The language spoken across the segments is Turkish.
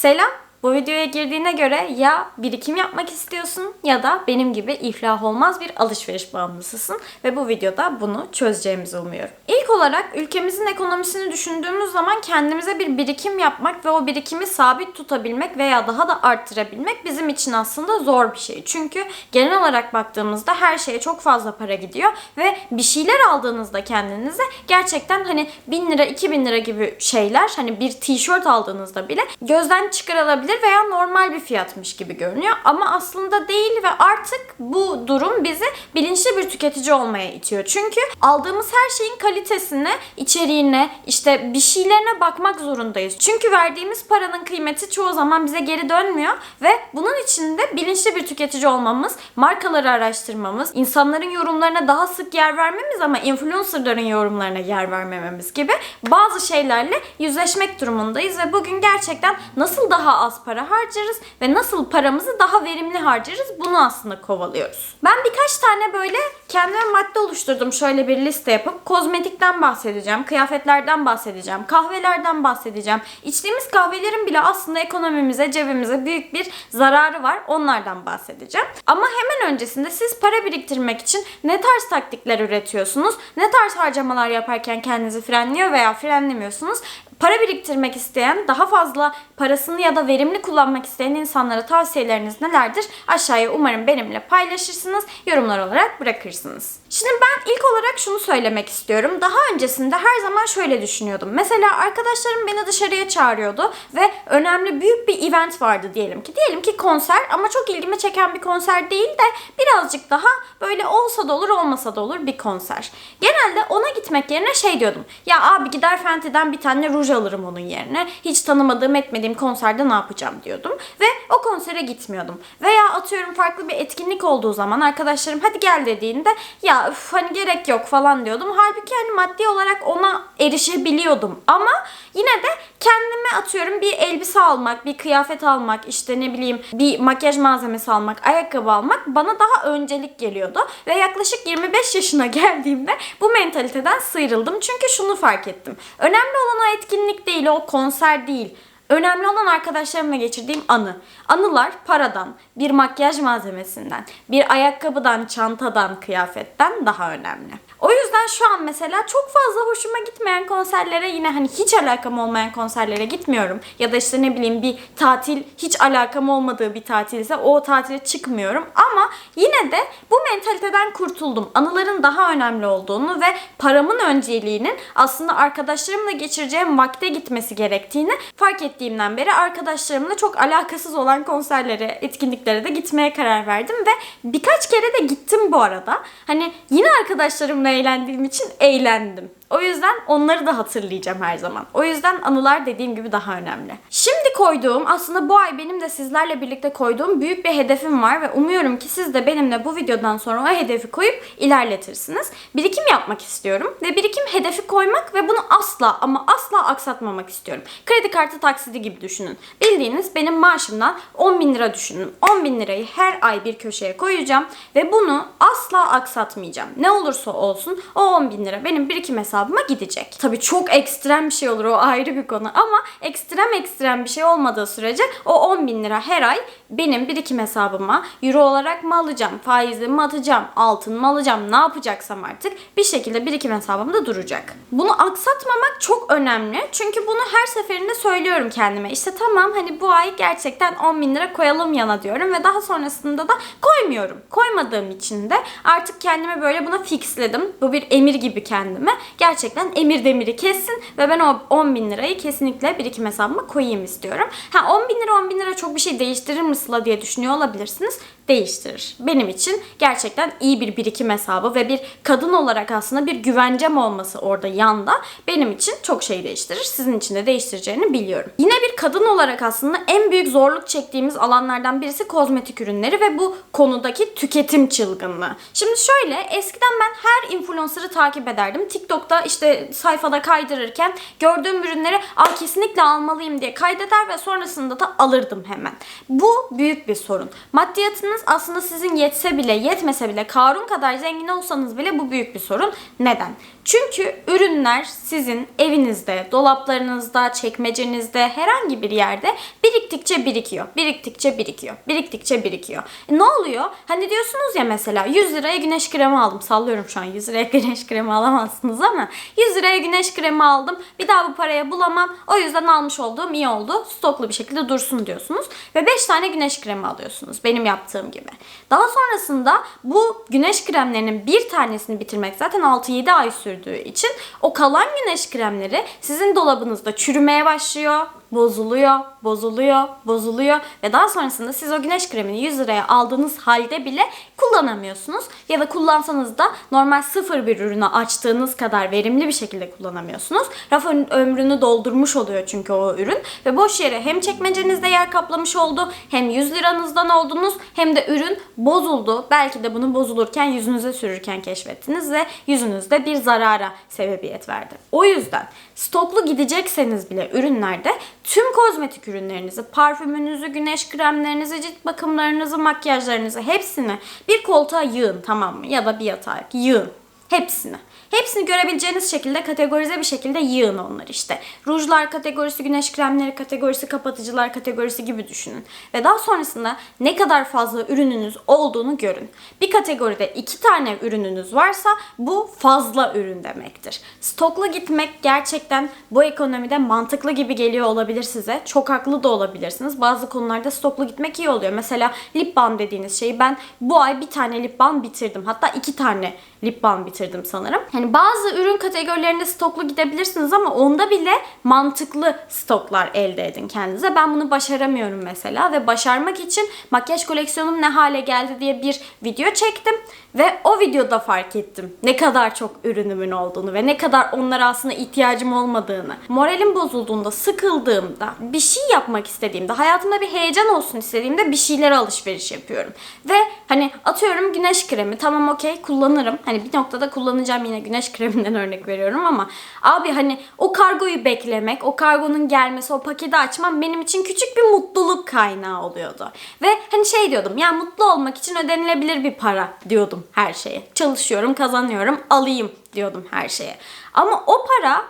Selam. Bu videoya girdiğine göre ya birikim yapmak istiyorsun ya da benim gibi iflah olmaz bir alışveriş bağımlısısın ve bu videoda bunu çözeceğimizi umuyorum. İlk olarak ülkemizin ekonomisini düşündüğümüz zaman kendimize bir birikim yapmak ve o birikimi sabit tutabilmek veya daha da arttırabilmek bizim için aslında zor bir şey. Çünkü genel olarak baktığımızda her şeye çok fazla para gidiyor ve bir şeyler aldığınızda kendinize gerçekten hani 1000 lira 2000 lira gibi şeyler hani bir tişört aldığınızda bile gözden çıkarılabilir veya normal bir fiyatmış gibi görünüyor ama aslında değil ve artık bu durum bizi bilinçli bir tüketici olmaya itiyor. Çünkü aldığımız her şeyin kalitesine, içeriğine, işte bir şeylerine bakmak zorundayız. Çünkü verdiğimiz paranın kıymeti çoğu zaman bize geri dönmüyor ve bunun için de bilinçli bir tüketici olmamız, markaları araştırmamız, insanların yorumlarına daha sık yer vermemiz ama influencerların yorumlarına yer vermememiz gibi bazı şeylerle yüzleşmek durumundayız ve bugün gerçekten nasıl daha az para harcarız ve nasıl paramızı daha verimli harcarız bunu aslında kovalıyoruz. Ben birkaç tane böyle kendime madde oluşturdum şöyle bir liste yapıp kozmetikten bahsedeceğim, kıyafetlerden bahsedeceğim, kahvelerden bahsedeceğim. İçtiğimiz kahvelerin bile aslında ekonomimize, cebimize büyük bir zararı var. Onlardan bahsedeceğim. Ama hemen öncesinde siz para biriktirmek için ne tarz taktikler üretiyorsunuz? Ne tarz harcamalar yaparken kendinizi frenliyor veya frenlemiyorsunuz? Para biriktirmek isteyen, daha fazla parasını ya da verimli kullanmak isteyen insanlara tavsiyeleriniz nelerdir? Aşağıya umarım benimle paylaşırsınız, yorumlar olarak bırakırsınız. Şimdi ben ilk olarak şunu söylemek istiyorum. Daha öncesinde her zaman şöyle düşünüyordum. Mesela arkadaşlarım beni dışarıya çağırıyordu ve önemli büyük bir event vardı diyelim ki. Diyelim ki konser ama çok ilgimi çeken bir konser değil de birazcık daha böyle olsa da olur olmasa da olur bir konser. Genelde ona gitmek yerine şey diyordum. Ya abi gider Fenty'den bir tane ruj alırım onun yerine. Hiç tanımadığım etmediğim konserde ne yapacağım diyordum. Ve o konsere gitmiyordum. Veya atıyorum farklı bir etkinlik olduğu zaman arkadaşlarım hadi gel dediğinde ya üf, hani gerek yok falan diyordum. Halbuki hani maddi olarak ona erişebiliyordum. Ama yine de kendime atıyorum bir elbise almak, bir kıyafet almak, işte ne bileyim bir makyaj malzemesi almak, ayakkabı almak bana daha öncelik geliyordu. Ve yaklaşık 25 yaşına geldiğimde bu mentaliteden sıyrıldım. Çünkü şunu fark ettim. Önemli olan o etkinlik değil, o konser değil. Önemli olan arkadaşlarımla geçirdiğim anı. Anılar paradan, bir makyaj malzemesinden, bir ayakkabıdan, çantadan, kıyafetten daha önemli. O yüzden şu an mesela çok fazla hoşuma gitmeyen konserlere yine hani hiç alakam olmayan konserlere gitmiyorum. Ya da işte ne bileyim bir tatil hiç alakam olmadığı bir tatilse o tatile çıkmıyorum. Ama yine de bu mentaliteden kurtuldum. Anıların daha önemli olduğunu ve paramın önceliğinin aslında arkadaşlarımla geçireceğim vakte gitmesi gerektiğini fark ettiğimden beri arkadaşlarımla çok alakasız olan konserlere, etkinliklere de gitmeye karar verdim ve birkaç kere de gittim bu arada. Hani yine arkadaşlarımla eğlendiğim için eğlendim. O yüzden onları da hatırlayacağım her zaman. O yüzden anılar dediğim gibi daha önemli. Şimdi koyduğum aslında bu ay benim de sizlerle birlikte koyduğum büyük bir hedefim var ve umuyorum ki siz de benimle bu videodan sonra o hedefi koyup ilerletirsiniz. Birikim yapmak istiyorum ve birikim hedefi koymak ve bunu asla ama asla aksatmamak istiyorum. Kredi kartı taksidi gibi düşünün. Bildiğiniz benim maaşımdan 10 bin lira düşünün. 10 bin lirayı her ay bir köşeye koyacağım ve bunu asla aksatmayacağım. Ne olursa olsun o 10 bin lira benim birikim hesabıma gidecek. Tabii çok ekstrem bir şey olur o ayrı bir konu ama ekstrem ekstrem bir şey olmadığı sürece o 10 bin lira her ay benim birikim hesabıma euro olarak mı alacağım, faizli mi atacağım, altın mı alacağım, ne yapacaksam artık bir şekilde birikim hesabımda duracak. Bunu aksatmamak çok önemli. Çünkü bunu her seferinde söylüyorum kendime. İşte tamam hani bu ay gerçekten 10 bin lira koyalım yana diyorum ve daha sonrasında da koymuyorum. Koymadığım için de artık kendime böyle buna fixledim. Bu bir emir gibi kendime. Gerçekten emir demiri kessin ve ben o 10 bin lirayı kesinlikle birikim hesabıma koyayım istiyorum. Ha 10 bin lira 10 bin lira çok bir şey değiştirir mi Sıla diye düşünüyor olabilirsiniz. Değiştirir. Benim için gerçekten iyi bir birikim hesabı ve bir kadın olarak aslında bir güvencem olması orada yanda benim için çok şey değiştirir. Sizin için de değiştireceğini biliyorum. Yine bir kadın olarak aslında en büyük zorluk çektiğimiz alanlardan birisi kozmetik ürünleri ve bu konudaki tüketim çılgınlığı. Şimdi şöyle eskiden ben her influencer'ı takip ederdim. TikTok'ta işte sayfada kaydırırken gördüğüm ürünleri Aa, kesinlikle almalıyım diye kaydeder ve sonrasında da alırdım hemen. Bu büyük bir sorun. Maddiyatınız ürünleriniz aslında sizin yetse bile yetmese bile Karun kadar zengin olsanız bile bu büyük bir sorun. Neden? Çünkü ürünler sizin evinizde, dolaplarınızda, çekmecenizde, herhangi bir yerde biriktikçe birikiyor. Biriktikçe birikiyor. Biriktikçe birikiyor. E ne oluyor? Hani diyorsunuz ya mesela 100 liraya güneş kremi aldım. Sallıyorum şu an 100 liraya güneş kremi alamazsınız ama 100 liraya güneş kremi aldım. Bir daha bu paraya bulamam. O yüzden almış olduğum iyi oldu. Stoklu bir şekilde dursun diyorsunuz. Ve 5 tane güneş kremi alıyorsunuz. Benim yaptığım gibi. Daha sonrasında bu güneş kremlerinin bir tanesini bitirmek zaten 6-7 ay sürdüğü için o kalan güneş kremleri sizin dolabınızda çürümeye başlıyor, bozuluyor, bozuluyor, bozuluyor ve daha sonrasında siz o güneş kremini 100 liraya aldığınız halde bile kullanamıyorsunuz. Ya da kullansanız da normal sıfır bir ürünü açtığınız kadar verimli bir şekilde kullanamıyorsunuz. Raf ömrünü doldurmuş oluyor çünkü o ürün ve boş yere hem çekmecenizde yer kaplamış oldu hem 100 liranızdan oldunuz hem de ürün bozuldu. Belki de bunu bozulurken yüzünüze sürürken keşfettiniz ve yüzünüzde bir zarara sebebiyet verdi. O yüzden stoklu gidecekseniz bile ürünlerde tüm kozmetik ürünlerinizi, parfümünüzü, güneş kremlerinizi, cilt bakımlarınızı, makyajlarınızı hepsini bir koltuğa yığın tamam mı? Ya da bir yatağa yığın. Hepsini. Hepsini görebileceğiniz şekilde kategorize bir şekilde yığın onlar işte. Rujlar kategorisi, güneş kremleri kategorisi, kapatıcılar kategorisi gibi düşünün. Ve daha sonrasında ne kadar fazla ürününüz olduğunu görün. Bir kategoride iki tane ürününüz varsa bu fazla ürün demektir. Stokla gitmek gerçekten bu ekonomide mantıklı gibi geliyor olabilir size. Çok haklı da olabilirsiniz. Bazı konularda stoklu gitmek iyi oluyor. Mesela lip balm dediğiniz şeyi ben bu ay bir tane lip balm bitirdim. Hatta iki tane lip balm bitirdim sanırım. Hani bazı ürün kategorilerinde stoklu gidebilirsiniz ama onda bile mantıklı stoklar elde edin kendinize. Ben bunu başaramıyorum mesela ve başarmak için makyaj koleksiyonum ne hale geldi diye bir video çektim ve o videoda fark ettim ne kadar çok ürünümün olduğunu ve ne kadar onlara aslında ihtiyacım olmadığını. Moralim bozulduğunda, sıkıldığımda, bir şey yapmak istediğimde, hayatımda bir heyecan olsun istediğimde bir şeylere alışveriş yapıyorum. Ve hani atıyorum güneş kremi tamam okey kullanırım. Hani bir noktada kullanacağım yine güneş kreminden örnek veriyorum ama abi hani o kargoyu beklemek, o kargonun gelmesi, o paketi açmam benim için küçük bir mutluluk kaynağı oluyordu. Ve hani şey diyordum ya mutlu olmak için ödenilebilir bir para diyordum her şeye. Çalışıyorum, kazanıyorum, alayım diyordum her şeye. Ama o para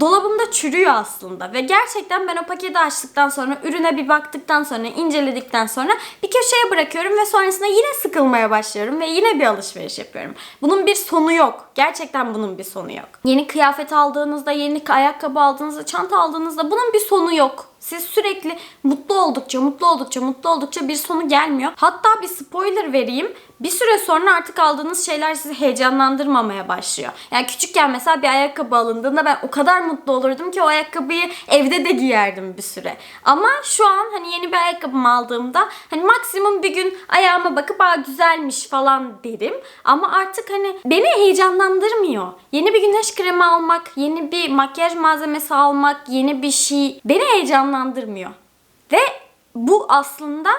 dolabımda çürüyor aslında ve gerçekten ben o paketi açtıktan sonra ürüne bir baktıktan sonra inceledikten sonra bir köşeye bırakıyorum ve sonrasında yine sıkılmaya başlıyorum ve yine bir alışveriş yapıyorum. Bunun bir sonu yok. Gerçekten bunun bir sonu yok. Yeni kıyafet aldığınızda, yeni ayakkabı aldığınızda, çanta aldığınızda bunun bir sonu yok. Siz sürekli mutlu oldukça, mutlu oldukça, mutlu oldukça bir sonu gelmiyor. Hatta bir spoiler vereyim. Bir süre sonra artık aldığınız şeyler sizi heyecanlandırmamaya başlıyor. Yani küçükken mesela bir ayakkabı alındığında ben o kadar mutlu olurdum ki o ayakkabıyı evde de giyerdim bir süre. Ama şu an hani yeni bir ayakkabımı aldığımda hani maksimum bir gün ayağıma bakıp aa güzelmiş falan derim. Ama artık hani beni heyecanlandırmıyor. Yeni bir güneş kremi almak, yeni bir makyaj malzemesi almak, yeni bir şey beni heyecanlandırmıyor. Ve bu aslında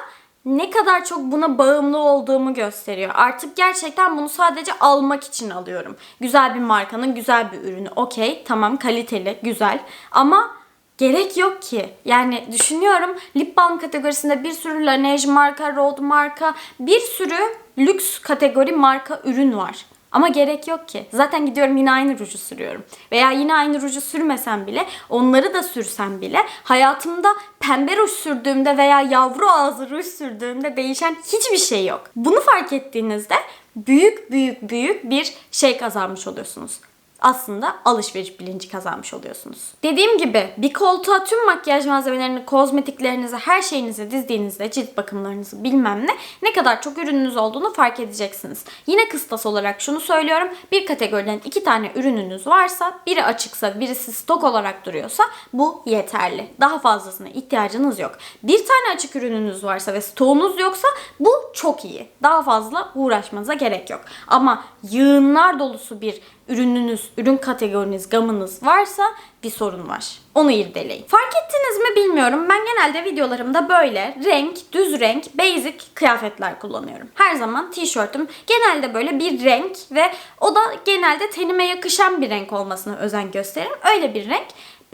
ne kadar çok buna bağımlı olduğumu gösteriyor. Artık gerçekten bunu sadece almak için alıyorum. Güzel bir markanın güzel bir ürünü. Okey, tamam kaliteli, güzel. Ama gerek yok ki. Yani düşünüyorum lip balm kategorisinde bir sürü Laneige marka, Rode marka, bir sürü lüks kategori marka ürün var. Ama gerek yok ki. Zaten gidiyorum yine aynı ruju sürüyorum. Veya yine aynı ruju sürmesem bile, onları da sürsem bile hayatımda pembe ruj sürdüğümde veya yavru ağzı ruj sürdüğümde değişen hiçbir şey yok. Bunu fark ettiğinizde büyük büyük büyük bir şey kazanmış oluyorsunuz aslında alışveriş bilinci kazanmış oluyorsunuz. Dediğim gibi bir koltuğa tüm makyaj malzemelerini, kozmetiklerinizi, her şeyinizi dizdiğinizde cilt bakımlarınızı bilmem ne ne kadar çok ürününüz olduğunu fark edeceksiniz. Yine kıstas olarak şunu söylüyorum. Bir kategoriden iki tane ürününüz varsa, biri açıksa, birisi stok olarak duruyorsa bu yeterli. Daha fazlasına ihtiyacınız yok. Bir tane açık ürününüz varsa ve stoğunuz yoksa bu çok iyi. Daha fazla uğraşmanıza gerek yok. Ama yığınlar dolusu bir ürününüz, ürün kategoriniz, gamınız varsa bir sorun var. Onu irdeleyin. Fark ettiniz mi bilmiyorum. Ben genelde videolarımda böyle renk, düz renk, basic kıyafetler kullanıyorum. Her zaman tişörtüm genelde böyle bir renk ve o da genelde tenime yakışan bir renk olmasına özen gösteririm. Öyle bir renk.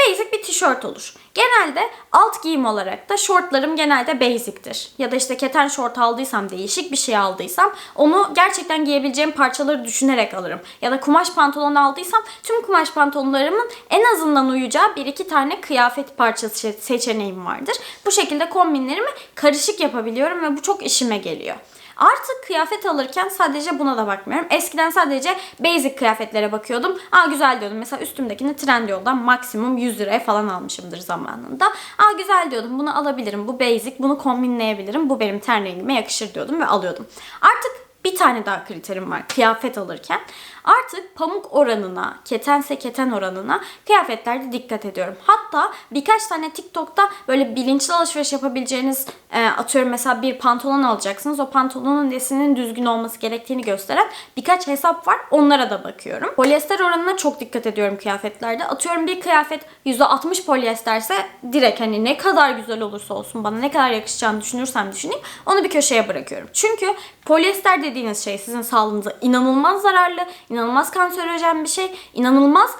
Basic bir tişört olur. Genelde alt giyim olarak da şortlarım genelde basic'tir. Ya da işte keten şort aldıysam değişik bir şey aldıysam onu gerçekten giyebileceğim parçaları düşünerek alırım. Ya da kumaş pantolon aldıysam tüm kumaş pantolonlarımın en azından uyacağı bir iki tane kıyafet parçası seçeneğim vardır. Bu şekilde kombinlerimi karışık yapabiliyorum ve bu çok işime geliyor. Artık kıyafet alırken sadece buna da bakmıyorum. Eskiden sadece basic kıyafetlere bakıyordum. Aa güzel diyordum. Mesela üstümdekini Trendyol'dan maksimum 100 liraya falan almışımdır zamanında. Aa güzel diyordum. Bunu alabilirim. Bu basic. Bunu kombinleyebilirim. Bu benim ten rengime yakışır diyordum ve alıyordum. Artık bir tane daha kriterim var kıyafet alırken. Artık pamuk oranına, ketense keten oranına kıyafetlerde dikkat ediyorum. Hatta birkaç tane TikTok'ta böyle bilinçli alışveriş yapabileceğiniz e, atıyorum mesela bir pantolon alacaksınız. O pantolonun desinin düzgün olması gerektiğini gösteren birkaç hesap var. Onlara da bakıyorum. Polyester oranına çok dikkat ediyorum kıyafetlerde. Atıyorum bir kıyafet %60 polyesterse direkt hani ne kadar güzel olursa olsun bana ne kadar yakışacağını düşünürsem düşüneyim onu bir köşeye bırakıyorum. Çünkü polyester dediğiniz şey sizin sağlığınıza inanılmaz zararlı, inanılmaz kanserojen bir şey, inanılmaz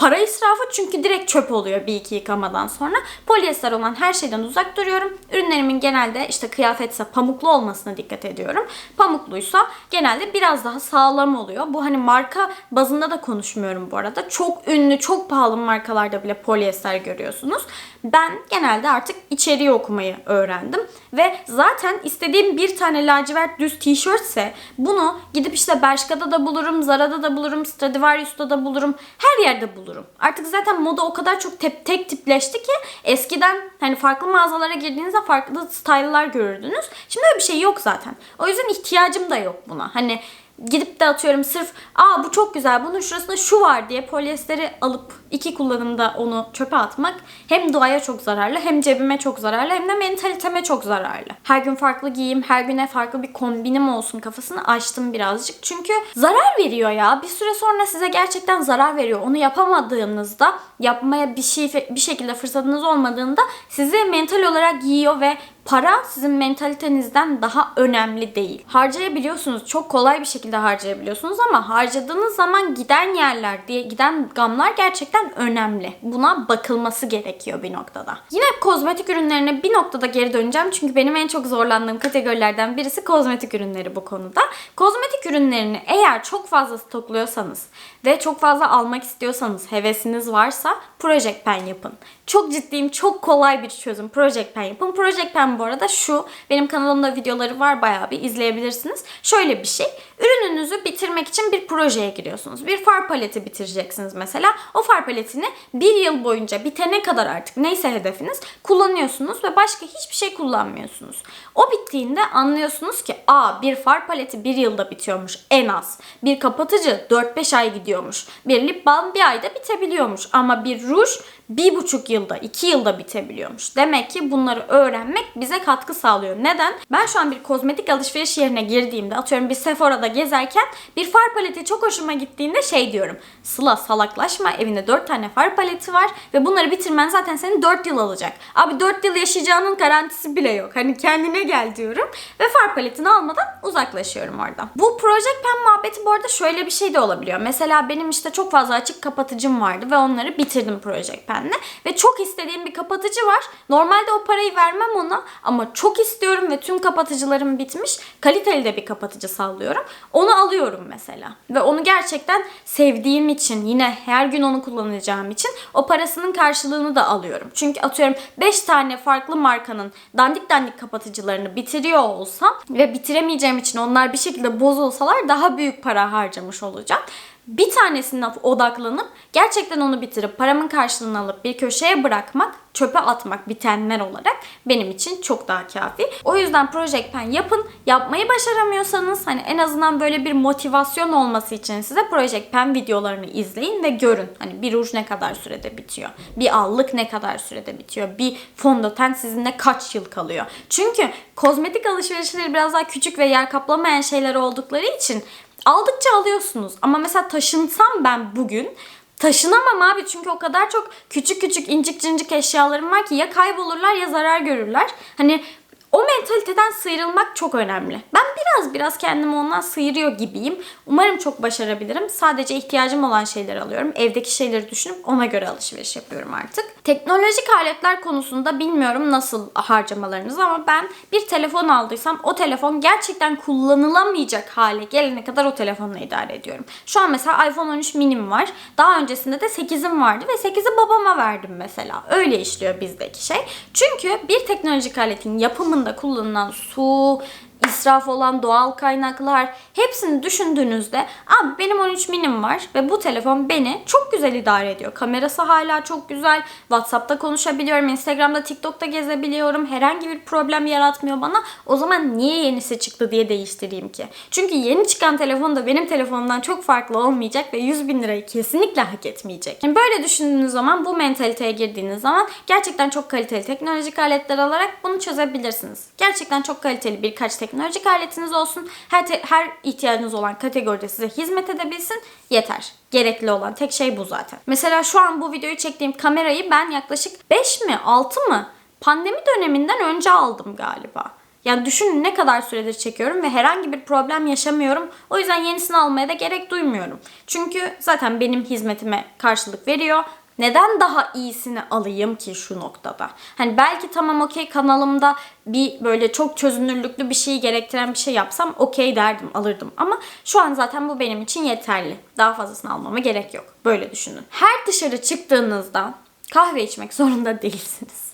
para israfı çünkü direkt çöp oluyor bir iki yıkamadan sonra. Polyester olan her şeyden uzak duruyorum. Ürünlerimin genelde işte kıyafetse pamuklu olmasına dikkat ediyorum. Pamukluysa genelde biraz daha sağlam oluyor. Bu hani marka bazında da konuşmuyorum bu arada. Çok ünlü, çok pahalı markalarda bile polyester görüyorsunuz. Ben genelde artık içeriği okumayı öğrendim. Ve zaten istediğim bir tane lacivert düz tişörtse bunu gidip işte Bershka'da da bulurum, Zara'da da bulurum, Stradivarius'ta da bulurum. Her yerde bulurum. Artık zaten moda o kadar çok tep tek tipleşti ki eskiden hani farklı mağazalara girdiğinizde farklı style'lar görürdünüz. Şimdi öyle bir şey yok zaten. O yüzden ihtiyacım da yok buna. Hani gidip de atıyorum sırf aa bu çok güzel bunun şurasında şu var diye polyesteri alıp iki kullanımda onu çöpe atmak hem doğaya çok zararlı hem cebime çok zararlı hem de mentaliteme çok zararlı. Her gün farklı giyeyim, her güne farklı bir kombinim olsun kafasını açtım birazcık. Çünkü zarar veriyor ya. Bir süre sonra size gerçekten zarar veriyor. Onu yapamadığınızda, yapmaya bir şey bir şekilde fırsatınız olmadığında sizi mental olarak yiyor ve para sizin mentalitenizden daha önemli değil. Harcayabiliyorsunuz. Çok kolay bir şekilde harcayabiliyorsunuz ama harcadığınız zaman giden yerler diye giden gamlar gerçekten önemli. Buna bakılması gerekiyor bir noktada. Yine kozmetik ürünlerine bir noktada geri döneceğim. Çünkü benim en çok zorlandığım kategorilerden birisi kozmetik ürünleri bu konuda. Kozmetik ürünlerini eğer çok fazla stokluyorsanız ve çok fazla almak istiyorsanız, hevesiniz varsa Project Pen yapın. Çok ciddiyim, çok kolay bir çözüm. Project Pen yapın. Project Pen bu arada şu, benim kanalımda videoları var bayağı bir izleyebilirsiniz. Şöyle bir şey, ürününüzü bitirmek için bir projeye giriyorsunuz. Bir far paleti bitireceksiniz mesela. O far paletini bir yıl boyunca bitene kadar artık neyse hedefiniz kullanıyorsunuz ve başka hiçbir şey kullanmıyorsunuz. O bittiğinde anlıyorsunuz ki aa bir far paleti bir yılda bitiyormuş en az. Bir kapatıcı 4-5 ay gidiyormuş. Bir lip balm bir ayda bitebiliyormuş. Ama bir ruj bir buçuk yılda, iki yılda bitebiliyormuş. Demek ki bunları öğrenmek bize katkı sağlıyor. Neden? Ben şu an bir kozmetik alışveriş yerine girdiğimde, atıyorum bir Sephora'da gezerken bir far paleti çok hoşuma gittiğinde şey diyorum. Sıla salaklaşma, evinde dört tane far paleti var ve bunları bitirmen zaten senin dört yıl alacak. Abi dört yıl yaşayacağının garantisi bile yok. Hani kendine gel diyorum ve far paletini almadan uzaklaşıyorum oradan. Bu Project Pen muhabbeti bu arada şöyle bir şey de olabiliyor. Mesela benim işte çok fazla açık kapatıcım vardı ve onları bitirdim Project Pen benle ve çok istediğim bir kapatıcı var. Normalde o parayı vermem ona ama çok istiyorum ve tüm kapatıcılarım bitmiş. Kaliteli de bir kapatıcı sallıyorum. Onu alıyorum mesela. Ve onu gerçekten sevdiğim için yine her gün onu kullanacağım için o parasının karşılığını da alıyorum. Çünkü atıyorum 5 tane farklı markanın dandik dandik kapatıcılarını bitiriyor olsam ve bitiremeyeceğim için onlar bir şekilde bozulsalar daha büyük para harcamış olacağım bir tanesine odaklanıp gerçekten onu bitirip paramın karşılığını alıp bir köşeye bırakmak, çöpe atmak bitenler olarak benim için çok daha kafi. O yüzden Project Pen yapın. Yapmayı başaramıyorsanız hani en azından böyle bir motivasyon olması için size Project Pen videolarını izleyin ve görün. Hani bir ruj ne kadar sürede bitiyor? Bir allık ne kadar sürede bitiyor? Bir fondöten sizinle kaç yıl kalıyor? Çünkü kozmetik alışverişleri biraz daha küçük ve yer kaplamayan şeyler oldukları için aldıkça alıyorsunuz. Ama mesela taşınsam ben bugün taşınamam abi çünkü o kadar çok küçük küçük incik cincik eşyalarım var ki ya kaybolurlar ya zarar görürler. Hani O mentaliteden sıyrılmak çok önemli. Ben biraz biraz kendimi ondan sıyırıyor gibiyim. Umarım çok başarabilirim. Sadece ihtiyacım olan şeyleri alıyorum. Evdeki şeyleri düşünüp ona göre alışveriş yapıyorum artık. Teknolojik aletler konusunda bilmiyorum nasıl harcamalarınız ama ben bir telefon aldıysam o telefon gerçekten kullanılamayacak hale gelene kadar o telefonla idare ediyorum. Şu an mesela iPhone 13 minim var. Daha öncesinde de 8'im vardı ve 8'i babama verdim mesela. Öyle işliyor bizdeki şey. Çünkü bir teknolojik aletin yapımında kullanılan su, israf olan doğal kaynaklar hepsini düşündüğünüzde abi benim 13 minim var ve bu telefon beni çok güzel idare ediyor. Kamerası hala çok güzel. WhatsApp'ta konuşabiliyorum. Instagram'da, TikTok'ta gezebiliyorum. Herhangi bir problem yaratmıyor bana. O zaman niye yenisi çıktı diye değiştireyim ki? Çünkü yeni çıkan telefon da benim telefonumdan çok farklı olmayacak ve 100 bin lirayı kesinlikle hak etmeyecek. Yani böyle düşündüğünüz zaman bu mentaliteye girdiğiniz zaman gerçekten çok kaliteli teknolojik aletler alarak bunu çözebilirsiniz. Gerçekten çok kaliteli birkaç teknolojik aletiniz olsun. Her, her ihtiyacınız olan kategoride size hizmet edebilsin. Yeter. Gerekli olan tek şey bu zaten. Mesela şu an bu videoyu çektiğim kamerayı ben yaklaşık 5 mi 6 mı pandemi döneminden önce aldım galiba. Yani düşünün ne kadar süredir çekiyorum ve herhangi bir problem yaşamıyorum. O yüzden yenisini almaya da gerek duymuyorum. Çünkü zaten benim hizmetime karşılık veriyor. Neden daha iyisini alayım ki şu noktada? Hani belki tamam okey kanalımda bir böyle çok çözünürlüklü bir şeyi gerektiren bir şey yapsam okey derdim alırdım. Ama şu an zaten bu benim için yeterli. Daha fazlasını almama gerek yok. Böyle düşünün. Her dışarı çıktığınızda kahve içmek zorunda değilsiniz.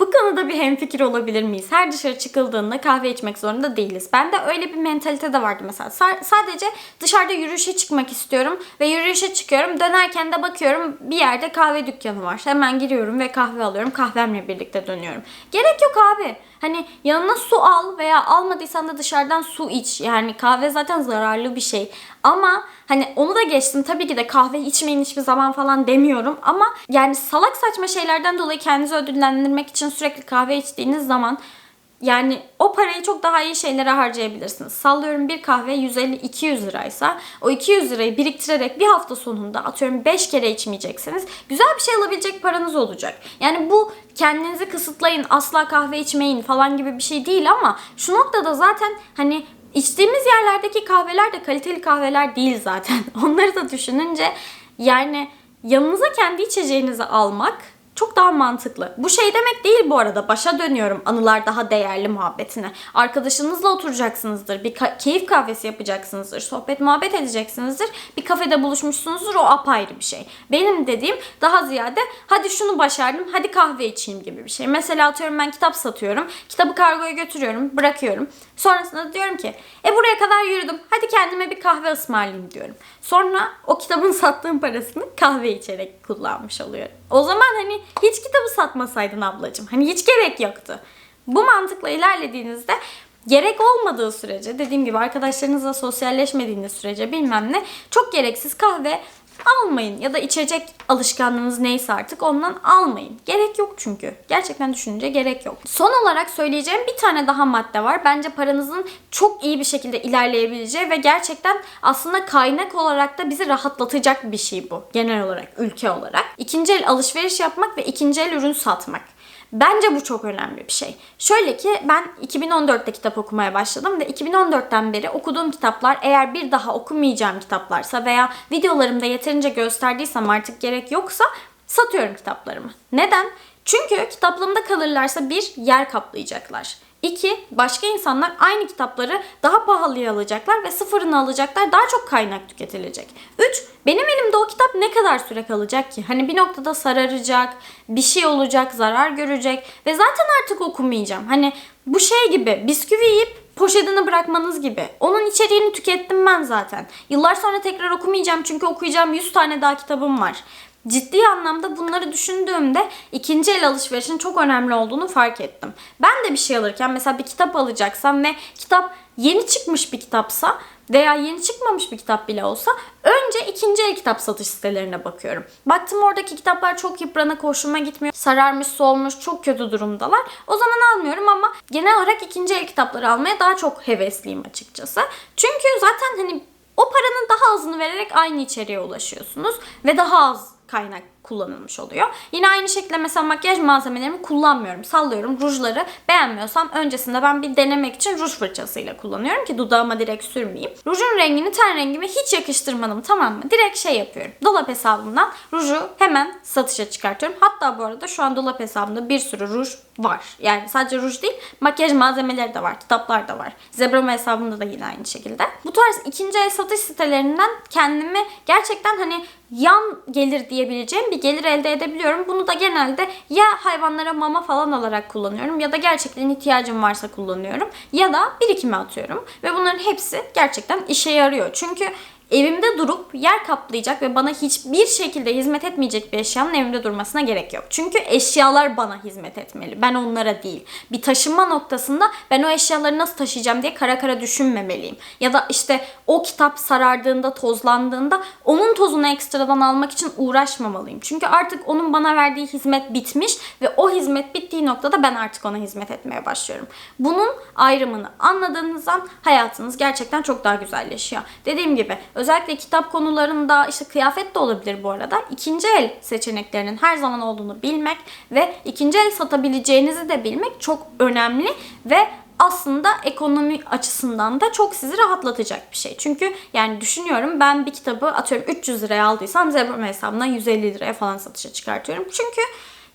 Bu konuda bir hemfikir olabilir miyiz? Her dışarı çıkıldığında kahve içmek zorunda değiliz. Ben de öyle bir mentalite de vardı mesela. Sa- sadece dışarıda yürüyüşe çıkmak istiyorum ve yürüyüşe çıkıyorum. Dönerken de bakıyorum bir yerde kahve dükkanı var. Hemen giriyorum ve kahve alıyorum. Kahvemle birlikte dönüyorum. Gerek yok abi. Hani yanına su al veya almadıysan da dışarıdan su iç. Yani kahve zaten zararlı bir şey. Ama hani onu da geçtim. Tabii ki de kahve içmeyin hiçbir zaman falan demiyorum. Ama yani salak saçma şeylerden dolayı kendinizi ödüllendirmek için sürekli kahve içtiğiniz zaman yani o parayı çok daha iyi şeylere harcayabilirsiniz. Sallıyorum bir kahve 150-200 liraysa o 200 lirayı biriktirerek bir hafta sonunda atıyorum 5 kere içmeyeceksiniz. Güzel bir şey alabilecek paranız olacak. Yani bu kendinizi kısıtlayın asla kahve içmeyin falan gibi bir şey değil ama şu noktada zaten hani içtiğimiz yerlerdeki kahveler de kaliteli kahveler değil zaten. Onları da düşününce yani yanınıza kendi içeceğinizi almak çok daha mantıklı. Bu şey demek değil bu arada. Başa dönüyorum anılar daha değerli muhabbetine. Arkadaşınızla oturacaksınızdır. Bir ka- keyif kahvesi yapacaksınızdır. Sohbet muhabbet edeceksinizdir. Bir kafede buluşmuşsunuzdur. O apayrı bir şey. Benim dediğim daha ziyade hadi şunu başardım. Hadi kahve içeyim gibi bir şey. Mesela atıyorum ben kitap satıyorum. Kitabı kargoya götürüyorum. Bırakıyorum. Sonrasında da diyorum ki e buraya kadar yürüdüm. Hadi kendime bir kahve ısmarlayayım diyorum. Sonra o kitabın sattığım parasını kahve içerek kullanmış oluyorum. O zaman hani hiç kitabı satmasaydın ablacığım. Hani hiç gerek yoktu. Bu mantıkla ilerlediğinizde gerek olmadığı sürece dediğim gibi arkadaşlarınızla sosyalleşmediğiniz sürece bilmem ne çok gereksiz kahve almayın ya da içecek alışkanlığınız neyse artık ondan almayın. Gerek yok çünkü. Gerçekten düşününce gerek yok. Son olarak söyleyeceğim bir tane daha madde var. Bence paranızın çok iyi bir şekilde ilerleyebileceği ve gerçekten aslında kaynak olarak da bizi rahatlatacak bir şey bu. Genel olarak, ülke olarak. İkinci el alışveriş yapmak ve ikinci el ürün satmak. Bence bu çok önemli bir şey. Şöyle ki ben 2014'te kitap okumaya başladım ve 2014'ten beri okuduğum kitaplar eğer bir daha okumayacağım kitaplarsa veya videolarımda yeterince gösterdiysem artık gerek yoksa satıyorum kitaplarımı. Neden? Çünkü kitaplığımda kalırlarsa bir yer kaplayacaklar. İki, başka insanlar aynı kitapları daha pahalıya alacaklar ve sıfırını alacaklar. Daha çok kaynak tüketilecek. Üç, benim elimde o kitap ne kadar süre kalacak ki? Hani bir noktada sararacak, bir şey olacak, zarar görecek ve zaten artık okumayacağım. Hani bu şey gibi bisküvi yiyip poşetini bırakmanız gibi. Onun içeriğini tükettim ben zaten. Yıllar sonra tekrar okumayacağım çünkü okuyacağım 100 tane daha kitabım var ciddi anlamda bunları düşündüğümde ikinci el alışverişin çok önemli olduğunu fark ettim. Ben de bir şey alırken mesela bir kitap alacaksam ve kitap yeni çıkmış bir kitapsa veya yeni çıkmamış bir kitap bile olsa önce ikinci el kitap satış sitelerine bakıyorum. Baktım oradaki kitaplar çok yıpranık, hoşuma gitmiyor. Sararmış, solmuş, çok kötü durumdalar. O zaman almıyorum ama genel olarak ikinci el kitapları almaya daha çok hevesliyim açıkçası. Çünkü zaten hani o paranın daha azını vererek aynı içeriğe ulaşıyorsunuz ve daha az kaynak kullanılmış oluyor. Yine aynı şekilde mesela makyaj malzemelerimi kullanmıyorum. Sallıyorum rujları beğenmiyorsam öncesinde ben bir denemek için ruj fırçasıyla kullanıyorum ki dudağıma direkt sürmeyeyim. Rujun rengini ten rengime hiç yakıştırmadım tamam mı? Direkt şey yapıyorum. Dolap hesabımdan ruju hemen satışa çıkartıyorum. Hatta bu arada şu an dolap hesabımda bir sürü ruj var. Yani sadece ruj değil makyaj malzemeleri de var. Kitaplar da var. Zebroma hesabımda da yine aynı şekilde. Bu tarz ikinci el satış sitelerinden kendimi gerçekten hani yan gelir diyebileceğim bir gelir elde edebiliyorum. Bunu da genelde ya hayvanlara mama falan alarak kullanıyorum ya da gerçekten ihtiyacım varsa kullanıyorum ya da birikime atıyorum. Ve bunların hepsi gerçekten işe yarıyor. Çünkü evimde durup yer kaplayacak ve bana hiçbir şekilde hizmet etmeyecek bir eşyanın evimde durmasına gerek yok. Çünkü eşyalar bana hizmet etmeli. Ben onlara değil. Bir taşınma noktasında ben o eşyaları nasıl taşıyacağım diye kara kara düşünmemeliyim. Ya da işte o kitap sarardığında, tozlandığında onun tozunu ekstradan almak için uğraşmamalıyım. Çünkü artık onun bana verdiği hizmet bitmiş ve o hizmet bittiği noktada ben artık ona hizmet etmeye başlıyorum. Bunun ayrımını anladığınızdan hayatınız gerçekten çok daha güzelleşiyor. Dediğim gibi özellikle kitap konularında işte kıyafet de olabilir bu arada. İkinci el seçeneklerinin her zaman olduğunu bilmek ve ikinci el satabileceğinizi de bilmek çok önemli ve aslında ekonomi açısından da çok sizi rahatlatacak bir şey. Çünkü yani düşünüyorum ben bir kitabı atıyorum 300 liraya aldıysam Zebroma hesabından 150 liraya falan satışa çıkartıyorum. Çünkü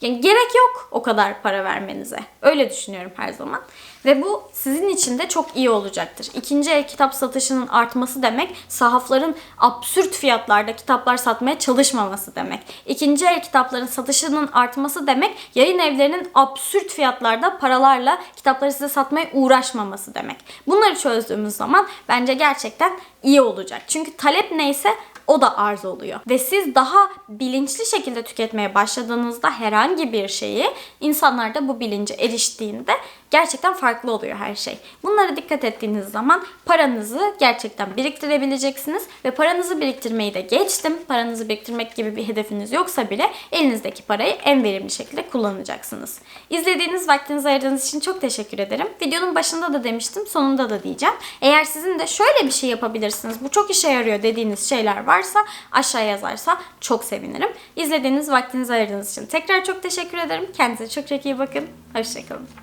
yani gerek yok o kadar para vermenize. Öyle düşünüyorum her zaman. Ve bu sizin için de çok iyi olacaktır. İkinci el kitap satışının artması demek sahafların absürt fiyatlarda kitaplar satmaya çalışmaması demek. İkinci el kitapların satışının artması demek yayın evlerinin absürt fiyatlarda paralarla kitapları size satmaya uğraşmaması demek. Bunları çözdüğümüz zaman bence gerçekten iyi olacak. Çünkü talep neyse o da arz oluyor. Ve siz daha bilinçli şekilde tüketmeye başladığınızda herhangi bir şeyi insanlar da bu bilince eriştiğinde gerçekten farklı oluyor her şey. Bunlara dikkat ettiğiniz zaman paranızı gerçekten biriktirebileceksiniz ve paranızı biriktirmeyi de geçtim. Paranızı biriktirmek gibi bir hedefiniz yoksa bile elinizdeki parayı en verimli şekilde kullanacaksınız. İzlediğiniz vaktinizi ayırdığınız için çok teşekkür ederim. Videonun başında da demiştim, sonunda da diyeceğim. Eğer sizin de şöyle bir şey yapabilirsiniz, bu çok işe yarıyor dediğiniz şeyler varsa aşağıya yazarsa çok sevinirim. İzlediğiniz vaktinizi ayırdığınız için tekrar çok teşekkür ederim. Kendinize çok çok iyi bakın. Hoşçakalın.